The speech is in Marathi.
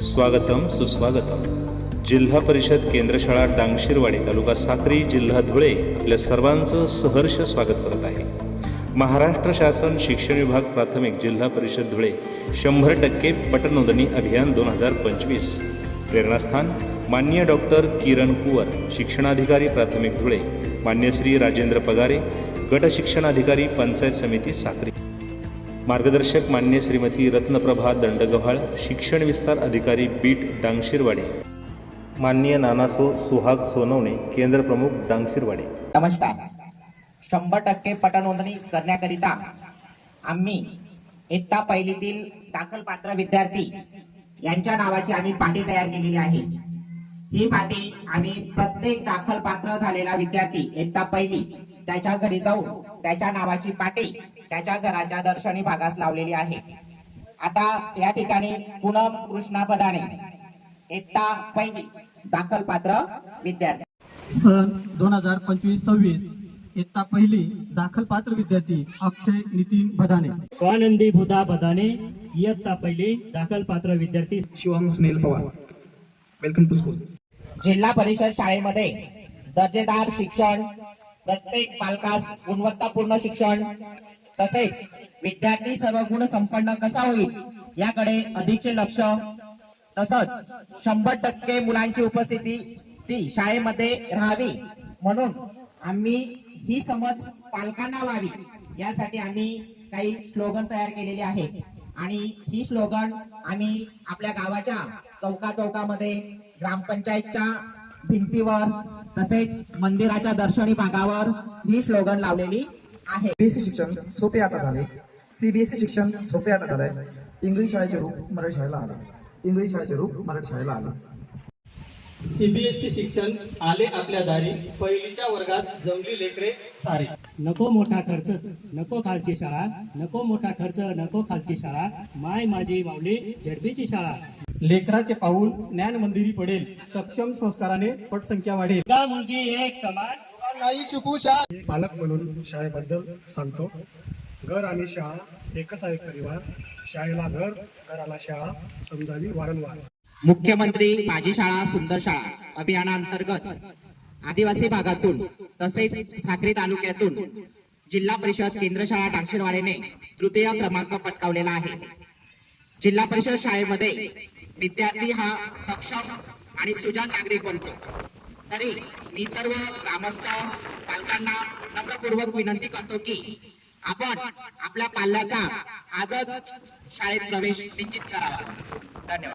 स्वागतम सुस्वागतम. जिल्हा परिषद केंद्रशाळा डांगशिरवाडी तालुका साक्री जिल्हा धुळे आपल्या सर्वांचं सहर्ष स्वागत करत आहे. महाराष्ट्र शासन शिक्षण विभाग प्राथमिक जिल्हा परिषद धुळे शंभर टक्के पटनोंदणी अभियान दोन हजार पंचवीस. प्रेरणास्थान मान्य डॉक्टर किरण कुवर शिक्षणाधिकारी प्राथमिक धुळे. मान्य श्री राजेंद्र पगारे गट शिक्षणाधिकारी पंचायत समिती साक्री. मार्गदर्शक मान्य श्रीमती रत्नप्रभा दंडगव्हाळ शिक्षण विस्तार अधिकारी बीट डांगशिरवाडे. मान्य नानासो सुहाग सोनवणे केंद्र प्रमुख डांगशिरवाडे. नमस्कार. शंभर टक्के पटनोंदणी करण्याकरिता आम्ही इयत्ता पहिलीतील दाखल पात्र विद्यार्थी यांच्या नावाची आम्ही पाटी तयार केलेली आहे. ही पाटी आम्ही प्रत्येक दाखल पात्र झालेला विद्यार्थी इयत्ता पहिली त्याच्या घरी जाऊन त्याच्या नावाची पाटी त्याच्या घराच्या दर्शनी भागास लावलेली आहे. आता या ठिकाणी पूनम कृष्णा पदाने इयत्ता पहिली दाखल पात्र विद्यार्थी. सन दोन हजार पंचवीस सव्वीस इयत्ता पहिली दाखल पात्र विद्यार्थी अक्षय नितीन भदाने स्वानंदी भूता बदाने इयत्ता पहिली दाखल पात्र विद्यार्थी. Shivam Sunil Pawar. Welcome to school Zilla Parishad शाळेमध्ये दर्जेदार शिक्षण प्रत्येक पालकास गुणवत्तापूर्ण शिक्षण तसेच विद्यार्थी सर्व गुण संपन्न कसा होईल याकडे अधिकचे लक्ष. तसंच शंभर टक्के मुलांची उपस्थिती ती शाळेमध्ये राहावी. म्हणून आम्ही ही समज पालकांना व्हावी. यासाठी आम्ही काही स्लोगन तयार केलेले आहे. आणि ही स्लोगन आम्ही आपल्या गावाच्या चौका चौकामध्ये ग्रामपंचायतच्या भिंतीवर तसेच मंदिराच्या दर्शनी भागावर ही स्लोगन लावलेली आहे. बीएससी शिक्षण सोपे आता झाले. सीबीएसई शिक्षण सोपे आता झालंय. इंग्लिश शाळेचे रूप मराठी शाळेला आले. इंग्लिश शाळेचे रूप मराठी शाळेला आले. सीबीएसई शिक्षण आले आपल्या दारी. पहिलीच्या वर्गात जमली लेकरे सारी. नको मोठा खर्च नको खाजगी शाळा नको मोठा खर्च नको खाजगी शाळा. माय माझी माऊली झडपीची शाळा. लेकराचे पाऊल ज्ञान मंदिरी पडेल. सक्षम संस्काराने पटसंख्या वाढेल. का मुलगी एक समान नाही शिकू पालक म्हणून शाळेबद्दल सांगतो. घर आणि शाळा एकच आहे परिवार. शाळेला घर घराला शाळा समजावी वारंवार. मुख्यमंत्री माझी शाळा सुंदर शाळा अभियानांतर्गत आदिवासी भागातून तसेच साक्री तालुक्यातून जिल्हा परिषद केंद्र शाळा टाकशिरवाडीने तृतीय क्रमांक पटकावलेला आहे. जिल्हा परिषद शाळेमध्ये विद्यार्थी हा सक्षम आणि सुजाण नागरिक बनतो. तरी मी सर्व ग्रामस्थ पालकांना नम्रपूर्वक विनंती करतो की आपण आपल्या पाल्याचा आजच शाळेत प्रवेश निश्चित करावा.